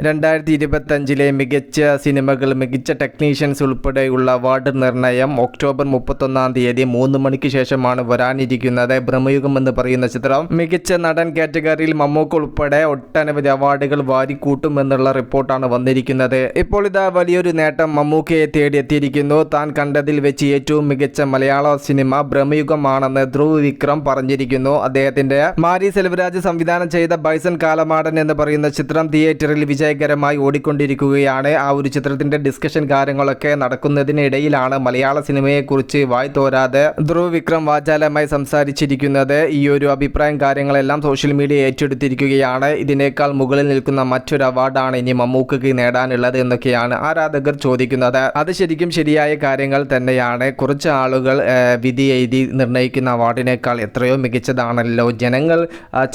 രണ്ടായിരത്തി ഇരുപത്തഞ്ചിലെ മികച്ച സിനിമകൾ മികച്ച ടെക്നീഷ്യൻസ് ഉൾപ്പെടെയുള്ള അവാർഡ് നിർണയം ഒക്ടോബർ മുപ്പത്തൊന്നാം തീയതി മൂന്ന് മണിക്ക് ശേഷമാണ് വരാനിരിക്കുന്നത്. ബ്രഹ്മയുഗം എന്ന് പറയുന്ന ചിത്രം. മികച്ച നടൻ കാറ്റഗറിയിൽ മമ്മൂക്ക് ഉൾപ്പെടെ ഒട്ടനവധി അവാർഡുകൾ വാരിക്കൂട്ടുമെന്നുള്ള റിപ്പോർട്ടാണ് വന്നിരിക്കുന്നത്. ഇപ്പോൾ ഇതാ വലിയൊരു നേട്ടം മമ്മൂക്കയെ തേടിയെത്തിയിരിക്കുന്നു. താൻ കണ്ടതിൽ വെച്ച് ഏറ്റവും മികച്ച മലയാള സിനിമ ബ്രഹ്മയുഗമാണെന്ന് ധ്രുവ് വിക്രം പറഞ്ഞിരിക്കുന്നു. അദ്ദേഹത്തിന്റെ മാരി സെൽവരാജ് സംവിധാനം ചെയ്ത ബൈസൺ കാലമാടൻ എന്ന് പറയുന്ന ചിത്രം തിയേറ്ററിൽ വിജയകരമായി ഓടിക്കൊണ്ടിരിക്കുകയാണ്. ആ ഒരു ചിത്രത്തിന്റെ ഡിസ്കഷൻ കാര്യങ്ങളൊക്കെ നടക്കുന്നതിനിടയിലാണ് മലയാള സിനിമയെക്കുറിച്ച് വായി തോരാതെ ധ്രുവ് വിക്രം വാചാലമായി സംസാരിച്ചിരിക്കുന്നത്. ഈ ഒരു അഭിപ്രായം കാര്യങ്ങളെല്ലാം സോഷ്യൽ മീഡിയ ഏറ്റെടുത്തിരിക്കുകയാണ്. ഇതിനേക്കാൾ മുകളിൽ നിൽക്കുന്ന മറ്റൊരു അവാർഡാണ് ഇനി മമ്മൂക്കയ്ക്ക് നേടാനുള്ളത് എന്നൊക്കെയാണ് ആരാധകർ ചോദിക്കുന്നത്. അത് ശരിക്കും ശരിയായ കാര്യങ്ങൾ തന്നെയാണ്. കുറച്ച് ആളുകൾ വിധി എഴുതി നിർണയിക്കുന്ന അവാർഡിനേക്കാൾ എത്രയോ മികച്ചതാണല്ലോ. ജനങ്ങൾ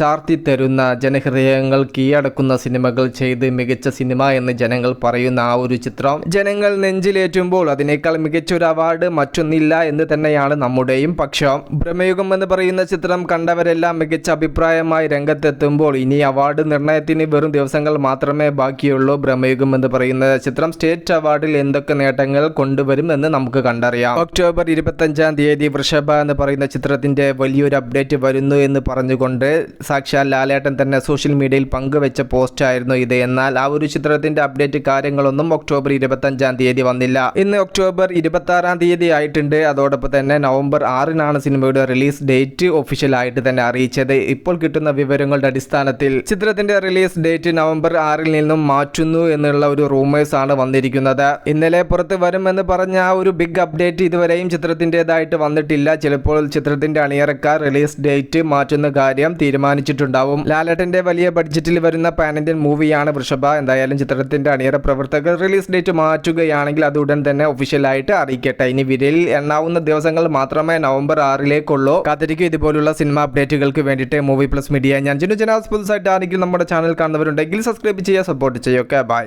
ചാർത്തി തരുന്ന ജനഹൃദയങ്ങൾ കീഴടക്കുന്ന സിനിമകൾ ചെയ്ത് മികച്ച സിനിമ എന്ന് ജനങ്ങൾ പറയുന്ന ആ ഒരു ചിത്രം. ജനങ്ങൾ നെഞ്ചിലേറ്റുമ്പോൾ അതിനേക്കാൾ മികച്ച ഒരു അവാർഡ് മറ്റൊന്നില്ല എന്ന് തന്നെയാണ് നമ്മുടെയും പക്ഷം. ബ്രഹ്മയുഗം എന്ന് പറയുന്ന ചിത്രം കണ്ടവരെല്ലാം മികച്ച അഭിപ്രായമായി രംഗത്തെത്തുമ്പോൾ ഇനി അവാർഡ് നിർണയത്തിന് വെറും ദിവസങ്ങൾ മാത്രമേ ബാക്കിയുള്ളൂ. ബ്രഹ്മയുഗം എന്ന് പറയുന്ന ചിത്രം സ്റ്റേറ്റ് അവാർഡിൽ എന്തൊക്കെ നേട്ടങ്ങൾ കൊണ്ടുവരും എന്ന് നമുക്ക് കണ്ടറിയാം. ഒക്ടോബർ ഇരുപത്തഞ്ചാം തീയതി വൃഷഭ എന്ന് പറയുന്ന ചിത്രത്തിന്റെ വലിയൊരു അപ്ഡേറ്റ് വരുന്നു എന്ന് പറഞ്ഞുകൊണ്ട് സാക്ഷാൽ ലാലേട്ടൻ തന്നെ സോഷ്യൽ മീഡിയയിൽ പങ്കുവെച്ച പോസ്റ്റായിരുന്നു ഇത്. എന്നാൽ ആ ഒരു ചിത്രത്തിന്റെ അപ്ഡേറ്റ് കാര്യങ്ങളൊന്നും ഒക്ടോബർ ഇരുപത്തഞ്ചാം തീയതി വന്നില്ല. ഇന്ന് ഒക്ടോബർ ഇരുപത്തി ആറാം തീയതി ആയിട്ടുണ്ട്. അതോടൊപ്പം തന്നെ നവംബർ ആറിനാണ് സിനിമയുടെ റിലീസ് ഡേറ്റ് ഒഫീഷ്യൽ ആയിട്ട് തന്നെ അറിയിച്ചത്. ഇപ്പോൾ കിട്ടുന്ന വിവരങ്ങളുടെ അടിസ്ഥാനത്തിൽ ചിത്രത്തിന്റെ റിലീസ് ഡേറ്റ് നവംബർ ആറിൽ നിന്നും മാറ്റുന്നു എന്നുള്ള ഒരു റൂമേഴ്സ് ആണ് വന്നിരിക്കുന്നത്. ഇന്നലെ പുറത്ത് വരുമെന്ന് പറഞ്ഞ ആ ഒരു ബിഗ് അപ്ഡേറ്റ് ഇതുവരെയും ചിത്രത്തിന്റെതായിട്ട് വന്നിട്ടില്ല. ചിലപ്പോൾ ചിത്രത്തിന്റെ അണിയറക്കാർ റിലീസ് ഡേറ്റ് മാറ്റുന്ന കാര്യം തീരുമാനിച്ചിട്ടുണ്ടാവും. ലാലേട്ടന്റെ വലിയ ബഡ്ജറ്റിൽ വരുന്ന പാൻ മൂവിയാണ് വൃഷഭ എന്തായാലും ചിത്രത്തിന്റെ അണിയറ പ്രവർത്തകർ റിലീസ് ഡേറ്റ് മാറ്റുകയാണെങ്കിൽ അത് ഉടൻ തന്നെ ഒഫീഷ്യലായിട്ട് അറിയിക്കട്ടെ. ഇനി വിരലിൽ എണ്ണാവുന്ന ദിവസങ്ങൾ മാത്രമേ നവംബർ ആറിലേക്കുള്ളൂ. കാത്തിരിക്കും ഇതുപോലുള്ള സിനിമ അപ്ഡേറ്റുകൾക്ക് വേണ്ടിയിട്ട് മൂവി പ്ലസ് മീഡിയ ഞാൻ ജിനു ജനാസ്. പുതുസായിട്ട് ആരെങ്കിലും നമ്മുടെ ചാനൽ കാണുന്നവരുണ്ടെങ്കിൽ സബ്സ്ക്രൈബ് ചെയ്യുക സപ്പോർട്ട് ചെയ്യുക. ബൈ.